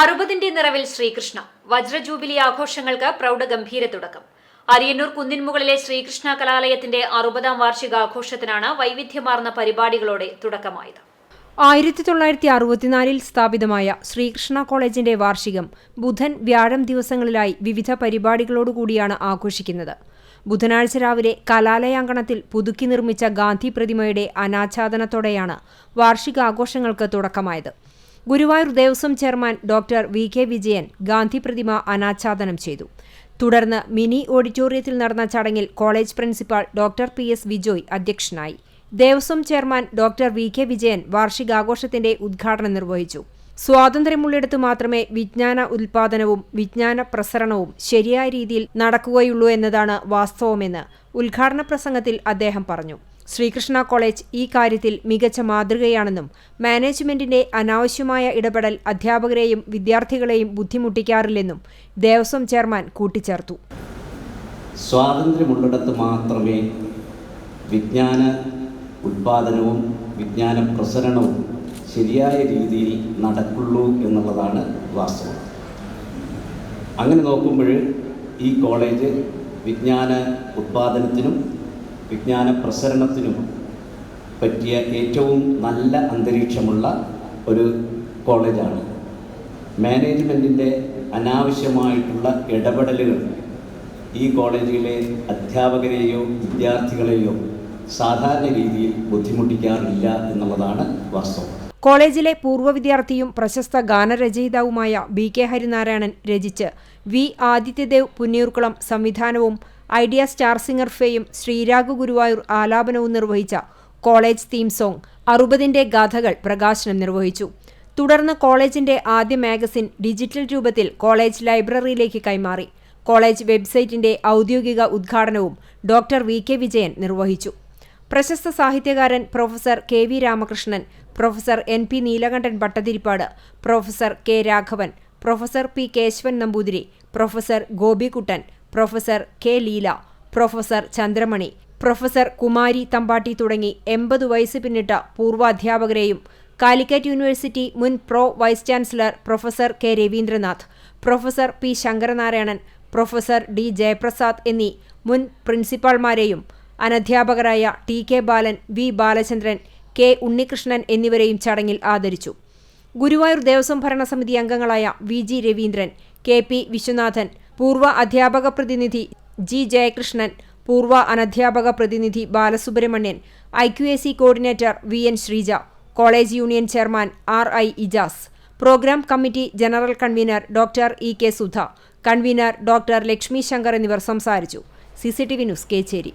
അറുപതിന്റെ നിറവിൽ ശ്രീകൃഷ്ണ. വജ്രജൂബിലി ആഘോഷങ്ങൾക്ക് പ്രൗഢഗംഭീര തുടക്കം. അരിയന്നൂർ കുന്നിൻമുകളിലെ ശ്രീകൃഷ്ണ കലാലയത്തിന്റെ അറുപതാം വാർഷികാഘോഷത്തിനാണ് വൈവിധ്യമാർന്ന പരിപാടികളോടെ തുടക്കമായത്. ആയിരത്തി തൊള്ളായിരത്തി അറുപത്തിനാലിൽ സ്ഥാപിതമായ ശ്രീകൃഷ്ണ കോളേജിന്റെ വാർഷികം ബുധൻ വ്യാഴം ദിവസങ്ങളിലായി വിവിധ പരിപാടികളോടുകൂടിയാണ് ആഘോഷിക്കുന്നത്. ബുധനാഴ്ച രാവിലെ കലാലയാങ്കണത്തിൽ പുതുക്കി നിർമ്മിച്ച ഗാന്ധി പ്രതിമയുടെ അനാച്ഛാദനത്തോടെയാണ് വാർഷികാഘോഷങ്ങൾക്ക് തുടക്കമായത്. Guruvayur Devaswom chairman doctor V K Vijayan Gandhi പ്രതിമ അനാച്ഛാദനം ചെയ്തു. തുടർന്ന് മിനി ഓഡിറ്റോറിയത്തിൽ നടന്ന ചടങ്ങിൽ college principal doctor P S Vijoy അധ്യക്ഷനായി. Devaswom chairman doctor V K Vijayan വാർഷികാഘോഷത്തിന്റെ ഉദ്ഘാടനം നിർവഹിച്ചു. സ്വാതന്ത്ര്യമുള്ളിടത്ത് മാത്രമേ വിജ്ഞാന ഉൽപാദനവും വിജ്ഞാന പ്രസരണവും ശരിയായ രീതിയിൽ നടക്കുകയുള്ളൂ എന്നതാണ് വാസ്തവമെന്ന് ഉദ്ഘാടന പ്രസംഗത്തിൽ അദ്ദേഹം പറഞ്ഞു. ശ്രീകൃഷ്ണ കോളേജ് ഈ കാര്യത്തിൽ മികച്ച മാതൃകയാണെന്നും മാനേജ്മെന്റിന്റെ അനാവശ്യമായ ഇടപെടൽ അധ്യാപകരെയും വിദ്യാർത്ഥികളെയും ബുദ്ധിമുട്ടിക്കാറില്ലെന്നും ദേവസ്വം ചെയർമാൻ കൂട്ടിച്ചേർത്തു. സ്വാതന്ത്ര്യമുള്ളിടത്ത് മാത്രമേ വിജ്ഞാന ഉത്പാദനവും വിജ്ഞാന പ്രസരണവും ശരിയായ രീതിയിൽ നടക്കുള്ളൂ എന്നുള്ളതാണ് വാസ്തവം. അങ്ങനെ നോക്കുമ്പോൾ ഈ കോളേജ് വിജ്ഞാന ഉത്പാദനത്തിനും വിജ്ഞാന പ്രസരണത്തിനും പറ്റിയ ഏറ്റവും നല്ല അന്തരീക്ഷമുള്ള ഒരു കോളേജാണ്. മാനേജ്മെന്റിന്റെ അനാവശ്യമായിട്ടുള്ള ഇടപെടലുകൾ ഈ കോളേജിലെ അധ്യാപകരെയോ വിദ്യാർത്ഥികളെയോ സാധാരണ രീതിയിൽ ബുദ്ധിമുട്ടിക്കാറില്ല എന്നുള്ളതാണ് വാസ്തവം. കോളേജിലെ പൂർവ വിദ്യാർത്ഥിയും പ്രശസ്ത ഗാനരചയിതാവുമായ ബി കെ ഹരിനാരായണൻ രചിച്ച് വി ആദിത്യദേവ് പുന്നിയൂർക്കുളം സംവിധാനവും ഐഡിയ സ്റ്റാർ സിംഗർ ഫെയും ശ്രീരാഘു ഗുരുവായൂർ ആലാപനവും നിർവഹിച്ച കോളേജ് തീം സോങ് അറുപതിന്റെ ഗാഥകൾ പ്രകാശനം നിർവഹിച്ചു. തുടർന്ന് കോളേജിന്റെ ആദ്യ മാഗസിൻ ഡിജിറ്റൽ രൂപത്തിൽ കോളേജ് ലൈബ്രറിയിലേക്ക് കൈമാറി. കോളേജ് വെബ്സൈറ്റിന്റെ ഔദ്യോഗിക ഉദ്ഘാടനവും ഡോക്ടർ വി കെ വിജയൻ നിർവഹിച്ചു. പ്രശസ്ത സാഹിത്യകാരൻ professor K V Ramakrishnan professor N P Neelakandan Bhattathiripad professor K Raghavan professor P Kesavan Namboothiri professor Gopikuttan professor K Leela professor Chandramani professor Kumari Thampatti തുടങ്ങി എൺപത് വയസ്സ് പിന്നിട്ട പൂർവാധ്യാപകരെയും കാലിക്കറ്റ് യൂണിവേഴ്സിറ്റി മുൻ pro vice chancellor professor K Raveendranath professor P Sankaranarayanan professor D Jayaprasad എന്നീ മുൻ പ്രിൻസിപ്പാൾമാരെയും അനധ്യാപകരായ T K Balan V Balachandran K Unnikrishnan എന്നിവരെയും ചടങ്ങിൽ ആദരിച്ചു. ഗുരുവായൂർ ദേവസ്വം ഭരണസമിതി അംഗങ്ങളായ V G Raveendran K P Viswanathan പൂർവ അധ്യാപക പ്രതിനിധി ജി ജയകൃഷ്ണൻ പൂർവ അനധ്യാപക പ്രതിനിധി Balasubramanian I Q A C coordinator V N Sreeja college union chairman R I Ijas programme committee general convener doctor E K Sudha convener doctor Lakshmi Shankar എന്നിവർ സംസാരിച്ചു. C C T V news Kechery.